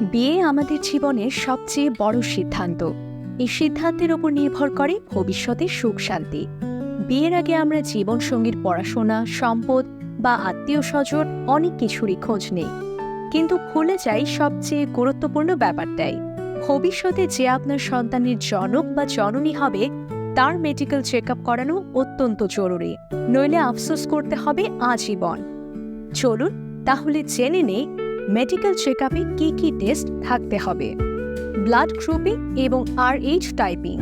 বিয়ে আমাদের জীবনের সবচেয়ে বড় সিদ্ধান্ত। এই সিদ্ধান্তের উপর নির্ভর করে ভবিষ্যতের সুখ, শান্তি। বিয়ের আগে আমরা জীবনসঙ্গীর পড়াশোনা, সম্পদ বা আত্মীয় স্বজন অনেক কিছুরই খোঁজ নেই। কিন্তু ভুলে যাই সবচেয়ে গুরুত্বপূর্ণ ব্যাপারটাই। ভবিষ্যতে যে আপনার সন্তানের জনক বা জননী হবে, তার মেডিকেল চেক আপ করানো অত্যন্ত জরুরি। নইলে আফসোস করতে হবে আজীবন। চলুন, তাহলে জেনে নেই মেডিকেল চেক আপে কী কী টেস্ট থাকতে হবে? ব্লাড গ্রুপিং এবং আর এইচ টাইপিং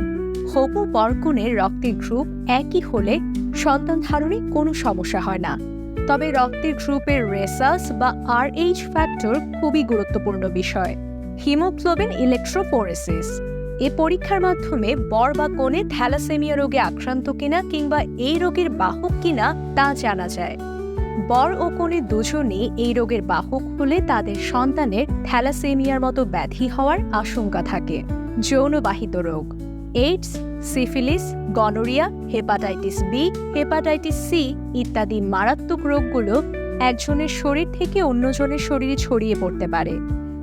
হবু বরকুনের রক্তের গ্রুপ একই হলে সন্তান ধারণে কোনো সমস্যা হয় না। তবে রক্তের গ্রুপের রেসাস বা আর এইচ ফ্যাক্টর খুবই গুরুত্বপূর্ণ বিষয়। হিমোগ্লোবিন ইলেকট্রোফোরেসিস এ পরীক্ষার মাধ্যমে বর বা কনে থ্যালাসেমিয়া রোগে আক্রান্ত কিনা কিংবা এই রোগের বাহক কিনা তা জানা যায়। বর ও কনে দুজনেই এই রোগের বাহক হলে তাদের সন্তানের থ্যালাসেমিয়ার মতো ব্যাধি হওয়ার আশঙ্কা থাকে। যৌনবাহিত রোগ। AIDS, syphilis, gonorrhoea, hepatitis B, hepatitis C ইত্যাদি মারাত্মক রোগগুলো একজনের শরীর থেকে অন্যজনের শরীরে ছড়িয়ে পড়তে পারে।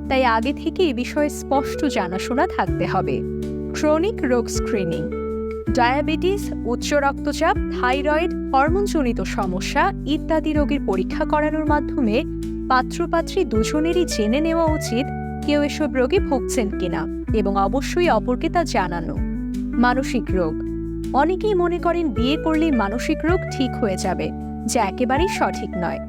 তাই আগে থেকে এ বিষয়ে স্পষ্ট জানাশোনা থাকতে হবে। ক্রনিক রোগ স্ক্রিনিং। ডায়াবেটিস, উচ্চ রক্তচাপ, থাইরয়েড, হরমোনজনিত সমস্যা ইত্যাদি রোগের পরীক্ষা করানোর মাধ্যমে পাত্রপাত্রী দুজনেরই জেনে নেওয়া উচিত কেউ এসব রোগে ভুগছেন কিনা এবং অবশ্যই অপরকে তা জানানো। মানসিক রোগ। অনেকেই মনে করেন বিয়ে করলেই মানসিক রোগ ঠিক হয়ে যাবে, যা একেবারেই সঠিক নয়।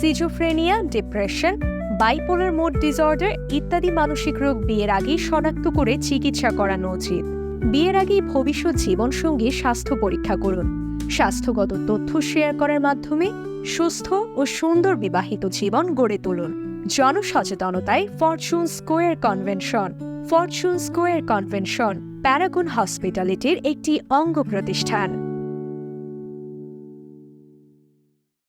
Schizophrenia, depression, bipolar mood disorder ইত্যাদি মানসিক রোগ বিয়ের আগেই শনাক্ত করে চিকিৎসা করানো উচিত। বিয়ের আগেই ভবিষ্যৎ জীবন সঙ্গী স্বাস্থ্য পরীক্ষা করুন। স্বাস্থ্যগত তথ্য শেয়ার করার মাধ্যমে সুস্থ ও সুন্দর বিবাহিত জীবন গড়ে তুলুন। জনসচেতনতায় Fortune Square Convention. Fortune Square Convention Paragon হসপিটালিটির একটি অঙ্গ প্রতিষ্ঠান।